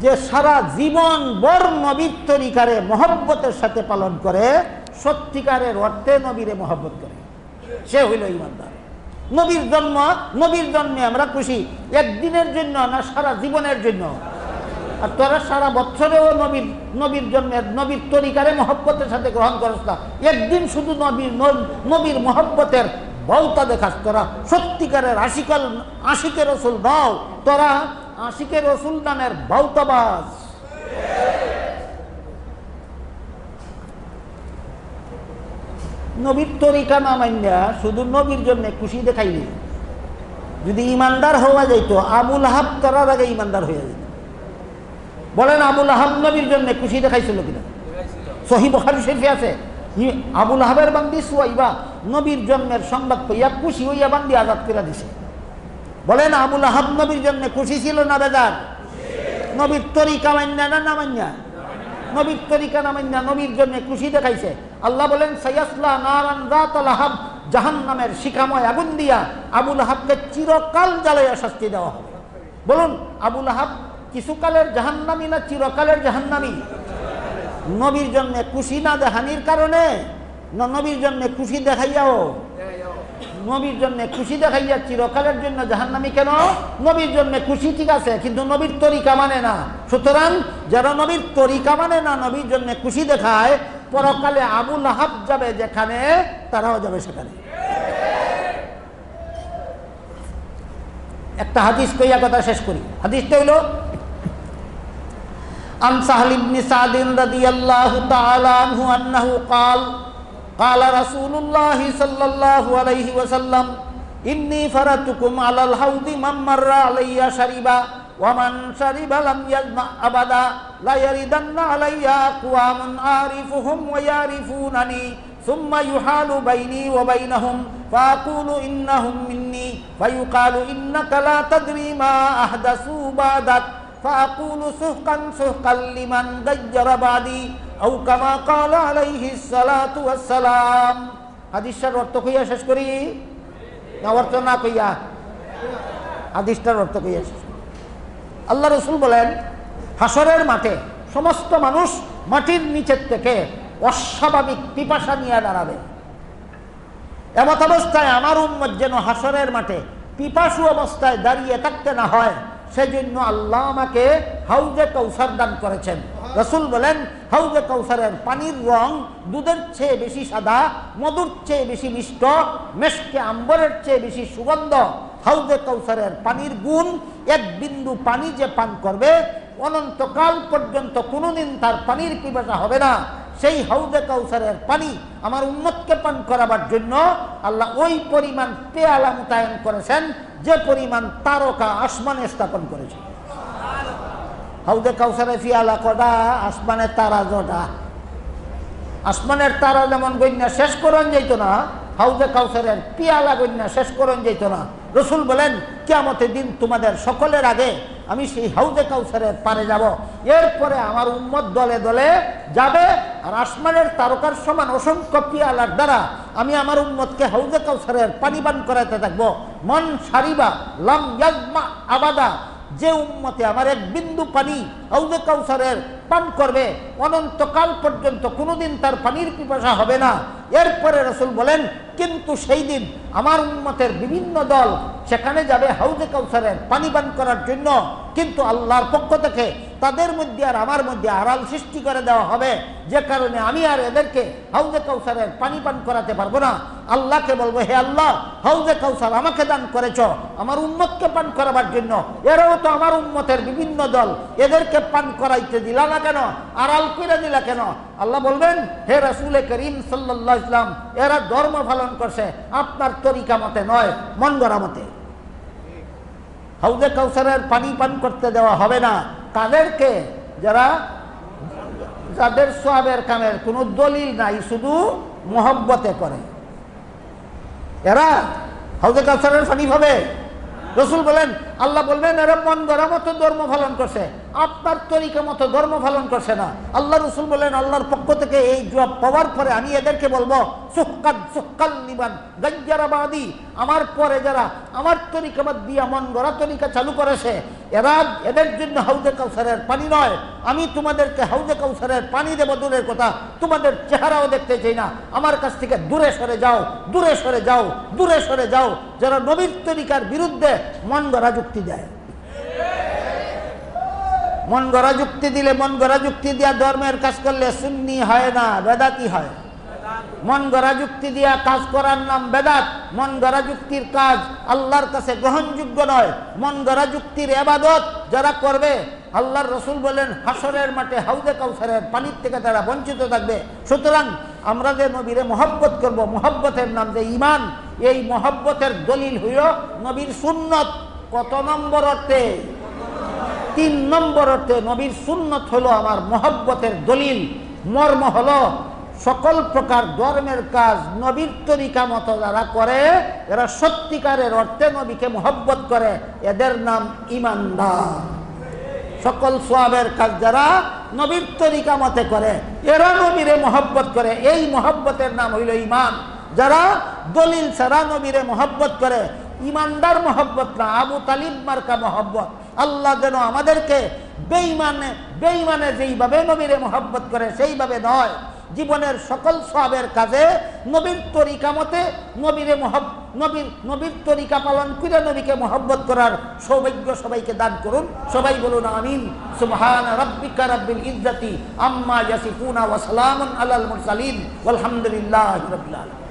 যে সারা জীবন বর নবীর তরিকারে মহব্বতের সাথে পালন করে, সত্যিকারের অর্থে নবীরে মহব্বত করে। সে হইল ইমানদার। নবীর জন্ম, নবীর জন্মে আমরা খুশি। একদিনের জন্য না, সারা জীবনের জন্য। আর তোরা সারা বছরেও নবীর নবীর জন্মের নবীর তরিকারে মহব্বতের সাথে গ্রহণ করস না। একদিন শুধু নবীর নবীর মহব্বতের বলতা দেখাস তোরা। সত্যিকারের আশিকাল, আশিকের রসুল দাও তোরা আশিকের রসুল নামের বাউতাবাজ। নবীর তরিকা না মাইন্যা, শুধু নবীর জন্য খুশি দেখাইলি যদি ইমানদার হওয়া যাইতো, আবুল হাব করার আগে ইমানদার হয়ে যেত বলেন, আবুল আহাব নবীর জন্য খুশি দেখাইছিল কিনা? সহি বখারি শরীফে আছে আবুল আহাবের বান্দি সুয়াইবা নবীর জন্মের সংবাদ পাইয়া খুশি হইয়া বান্দি আজাদ করে দিছে। বলেন আবুল আহাব নবীর জন্য খুশি ছিল না বেদার নবীর তরিকা মান্যা না না মান্যা নবীর তরিকা না মান্যা নবীর জন্য খুশি দেখাইছে। আল্লাহ বলেন সৈয়াসলা নারান আহাব জাহান নামের শিখাময় আগুন দিয়া আবুল আহাবকে চিরকাল জ্বালাইয়া শাস্তি দেওয়া হবে। বলুন, আবুল আহাব কিছুকালের জাহান্নামি না চিরকালের জাহান্নামি? নবীর জন্য খুশি না দেখানির কারণে, না নবীর জন্য খুশি দেখাইয়াও নবীর জন্য খুশি দেখাইয়া চিরকালের জন্য জাহান্নামি কেন নবীর জন্য খুশি ঠিক আছে কিন্তু নবীর তরিকা মানে না সুতরাং যারা নবীর তরিকা মানে না নবীর জন্য খুশি দেখায় পরকালে আবুল আহাব যাবে যেখানে তারাও যাবে সেখানে একটা হাদিস কইয়া কথা শেষ করি হাদিসটা হইল عن سهل بن سعد رضي الله تعالى عنه أنه قال قال رسول الله صلى الله عليه وسلم إني فرتكم على الحوض من مر علي شربا ومن شرب لم يزمع أبدا لا يردن علي أقوام أعرفهم ويعرفونني ثم يحال بيني وبينهم فأقول إنهم مني فيقال إنك لا تدري ما أحدثوا بعدك. فأقول سحقا سحقا لمن غير بعدي أو كما قال عليه الصلاة والسلام হাদিসটার অর্থ কইয়া শেষ করি না অর্থ না কইয়া হাদিসটার অর্থ কইয়া শেষ করি। আল্লাহ রসুল বলেন হাসরের মাঠে সমস্ত মানুষ মাটির নিচের থেকে অস্বাভাবিক পিপাসা নিয়ে দাঁড়াবে এমত অবস্থায় আমার উন্মত যেন হাসরের মাঠে পিপাসু অবস্থায় দাঁড়িয়ে থাকতে না হয় সেজন্য আল্লাহ আমাকে হাউজে কৌসার দান করেছেন। রসুল বলেন, হাউজে কৌসারের পানির রং দুধের চেয়ে বেশি সাদা, মধুর চেয়ে বেশি মিষ্ট, মেশকে আম্বরের চেয়ে বেশি সুগন্ধ। হাউজে কৌসারের পানির গুণ, এক বিন্দু পানি যে পান করবে, অনন্তকাল পর্যন্ত কোনোদিন তার পানির পিপাসা হবে না। সেই হাউজে কাউসারের পানি আমার উন্মতকে পান করাবার জন্য আল্লাহ ওই পরিমাণ পেয়ালা মোতায়েন করেছেন, যে পরিমাণ তারকা আসমানে স্থাপন করেছে। হাউজে কাউসারে ফিয়ালা কটা আসমানে তারা জটা আসমানের তারা যেমন গণ্যা শেষ করন যাইতো না হাউদে কাউসারের পিয়ালা গণ্যা শেষ করন যাইতো না। রসুল বলেন কেমতের দিন তোমাদের সকলের আগে আমি সেই হাউজে কাউসারের পারে যাব। এরপরে আমার উম্মত দলে দলে যাবে আর আসমানের তারকার সমান অসংখ্য পিয়ালার দ্বারা আমি আমার উম্মতকে হাউজে কাউসারের পানি পান করাতে থাকব। মন সারিবা লাম ইয়াজমা আবাদা। যে উম্মতে আমার এক বিন্দু পানি হাউজে কাউসারের পান করবে, অনন্তকাল পর্যন্ত কোনোদিন তার পানির পিপাসা হবে না। এরপরে রসুল বলেন, কিন্তু সেই দিন আমার উন্মতের বিভিন্ন দল সেখানে যাবে হাউজে কাউসারের পানি পান করার জন্য। কিন্তু আল্লাহর পক্ষ থেকে তাদের মধ্যে আর আমার মধ্যে আড়াল সৃষ্টি করে দেওয়া হবে। যে কারণে আমি আর এদেরকে হাউজে কাউসারের পানি পান করাতে পারব না। আল্লাহকে বলব, হে আল্লাহ, হাউজে কাউসার, আমাকে দান করেছ, আমার উন্মতকে পান করাবার জন্য। এরাও তো আমার উন্মতের বিভিন্ন দল, এদেরকে পান করাইতে দিলা না কেন? আড়াল করে দিলা কেন? আল্লাহ বলবেন, হে রাসুল করিম সাল্লাহ ইসলাম এরা ধর্ম পালন করছে, আপনার তরিকা মতে নয় মন গড়া মতে। হাউজে কাউসারের পানি পান করতে দেওয়া হবে না। কাদেরকে? যারা, যাদের সোয়াবের কামের কোনো দলিল নাই, শুধু মোহব্বতে করে। এরা হাউজে কাউসারের পানি পাবে রসুল বলেন আল্লাহ বলবেন, এরা মন গড়া মতো ধর্ম পালন করছে। আপনার তরিকা মতো ধর্ম পালন করছে না। আল্লাহ রসুল বলেন আল্লাহর পক্ষ থেকে এই জবাব পাওয়ার পরে আমি এদেরকে বলব সুক্কাল আমার পরে যারা আমার তরিকাবাদ দিয়া মন গড়া তরিকা চালু করেছে, এরা এদের জন্য হাউজে কাউসারের পানি নয়। আমি তোমাদেরকে হাউজে কাউসারের পানি দেবো দূরের কথা। তোমাদের চেহারাও দেখতে চাই না। আমার কাছ থেকে দূরে সরে যাও, দূরে সরে যাও, দূরে সরে যাও। যারা নবীর তরিকার বিরুদ্ধে মন গড়া যুক্তি দেয়। মন গড়া যুক্তি দিলে মন গড়া যুক্তি দিয়া ধর্মের কাজ করলে সুন্নি হয় না, বেদাতি হয়। মন গড়া যুক্তি দিয়া কাজ করার নাম বেদাত। মন গড়া যুক্তির কাজ আল্লাহর কাছে গ্রহণযোগ্য নয়। মন গড়া যুক্তির এবাদত যারা করবে, আল্লাহর রসুল বলেন হাসরের মাঠে হাউদে কাউসারের পানির থেকে তারা বঞ্চিত থাকবে। সুতরাং আমরা যে নবীরে মহব্বত করব, মহব্বতের নাম যে ইমান এই মহব্বতের দলিল হইল নবীর সুন্নত। কত নম্বর অর্থে? তিন নম্বর অর্থে নবীর সুন্নত হলো আমার মহব্বতের দলিল, মর্ম হলো সকল প্রকার ধর্মের কাজ নবীর তরিকা মতো যারা করে, এরা সত্যিকারের অর্থে নবীকে মহব্বত করে, এদের নাম ইমানদার। সকল সোয়াবের কাজ যারা নবীর তরিকা মতে করে, এরা নবীরে মহব্বত করে। এই মহব্বতের নাম হইল ইমান। যারা দলিল ছাড়া নবীরে মহব্বত করে ইমানদার মহব্বত না, আবু তালিব মার্কা মহব্বত। আল্লাহ যেন আমাদেরকে বেইমানে বেইমানে যেইভাবে নবীরে মহব্বত করে, সেইভাবে নয়। জীবনের সকল সবের কাজে নবীর তরিকা মতে নবীরে মহব নবীর নবীর তরিকা পালন করে নবীকে মহব্বত করার সৌভাগ্য সবাইকে দান করুন। সবাই বলুন, আমিন। সুবহান রাব্বিকা রাব্বিল ইজ্জাতি আম্মা ইয়াসিফুনা ওয়া সালামুন আলাল মুরসালিন। ওয়ালহামদুলিল্লাহি রাব্বিল আলামিন।